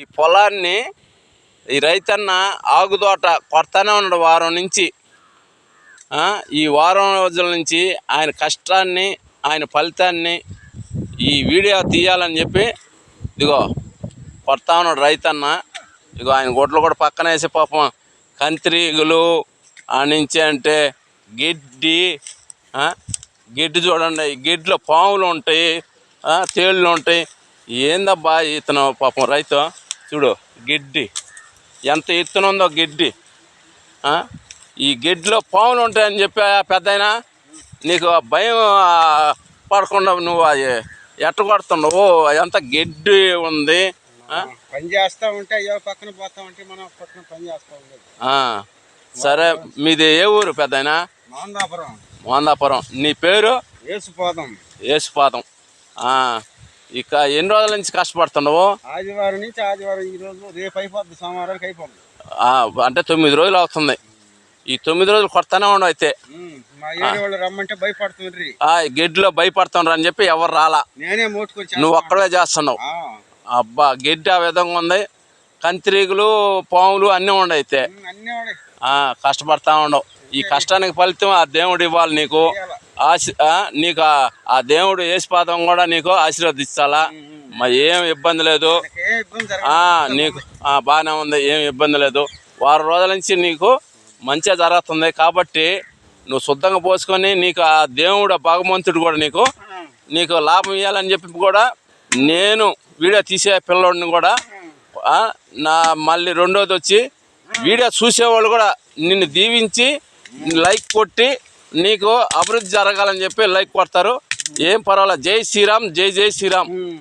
ఈ పొలాన్ని ఈ రైతన్న ఆగుదోట కొడతానే ఉన్నాడు వారం నుంచి. ఈ వారం రోజుల నుంచి ఆయన కష్టాన్ని ఆయన ఫలితాన్ని ఈ వీడియో తీయాలని చెప్పి ఇదిగో కొడతా ఉన్నాడు రైతన్న. ఇదిగో ఆయన గుడ్లు కూడా పక్కన వేసి పాపం కంత్రీగులు ఆ నుంచి అంటే గిడ్డి గడ్డి గిడ్డి చూడండి ఈ పాములు ఉంటాయి తేళ్ళు ఉంటాయి. ఏందబ్బా ఇతను పాపం రైతు? చూడు గిడ్డి. ఎంత ఎత్తునుందో గిడ్డి. ఆ? ఈ గిడ్లో పాములు ఉంటాయని చెప్పి పెద్ద నీకు భయం పడకుండా నువ్వు అది ఎట్ట కొడుతున్నావు ఎంత గడ్డి ఉంది? పని చేస్తా ఉంటే అయ్యో పక్కన పోతా ఉంటే మనం పక్కన పని చేస్తా ఉండేది. ఆ. సరే మీది ఏ ఊరు పెద్ద మాందాపురం. మోందాపురం. నీ పేరు? యేసుపాదం. ఆ. ఇక ఎన్ని రోజుల నుంచి కష్టపడుతున్నావు? ఆదివారం నుంచి ఆదివారం ఈ రోజు రేపు అయిపోద్ది సోమవారానికి అయిపోద్ది. ఆ, అంటే తొమ్మిది రోజులు అవుతుంది. ఈ తొమ్మిది రోజులు కొడతానే ఉండవు అయితే. రమ్మంటే భయపడుతుండ్రి. ఆ గెడ్లో భయపడుతున్నారు అని చెప్పి ఎవరు రాలా. నేనే నువ్వు ఒక్కడే చేస్తున్నావు. అబ్బా గడ్డి ఆ విధంగా ఉంది. కంతిరీగులు పాములు అన్నీ ఉండవు అయితే. కష్టపడతా ఉండవు ఈ కష్టానికి ఫలితం ఆ దేవుడు ఇవ్వాలి నీకు. ఆశ నీకు ఆ- దేవుడు ఏసుపాదం కూడా నీకు ఆశీర్వదించాలా మరి ఏం ఇబ్బంది లేదు. నీకు ఆ, బాగానే ఉంది ఏం ఇబ్బంది లేదు. వారం రోజుల నుంచి నీకు మంచిగా జరుగుతుంది కాబట్టి నువ్వు శుద్ధంగా పోసుకొని నీకు ఆ దేవుడు భగవంతుడు కూడా నీకు నీకు లాభం ఇవ్వాలని చెప్పి కూడా నేను వీడియో తీసే పిల్లోడిని కూడా నా మళ్ళీ రెండోది వచ్చి వీడియో చూసేవాళ్ళు కూడా నిన్ను దీవించి లైక్ కొట్టి నీకు అభివృద్ధి జరగాలని చెప్పి లైక్ కొడతారు. ఏం పర్వాలేదు జై శ్రీరామ్ జై జై శ్రీరామ్.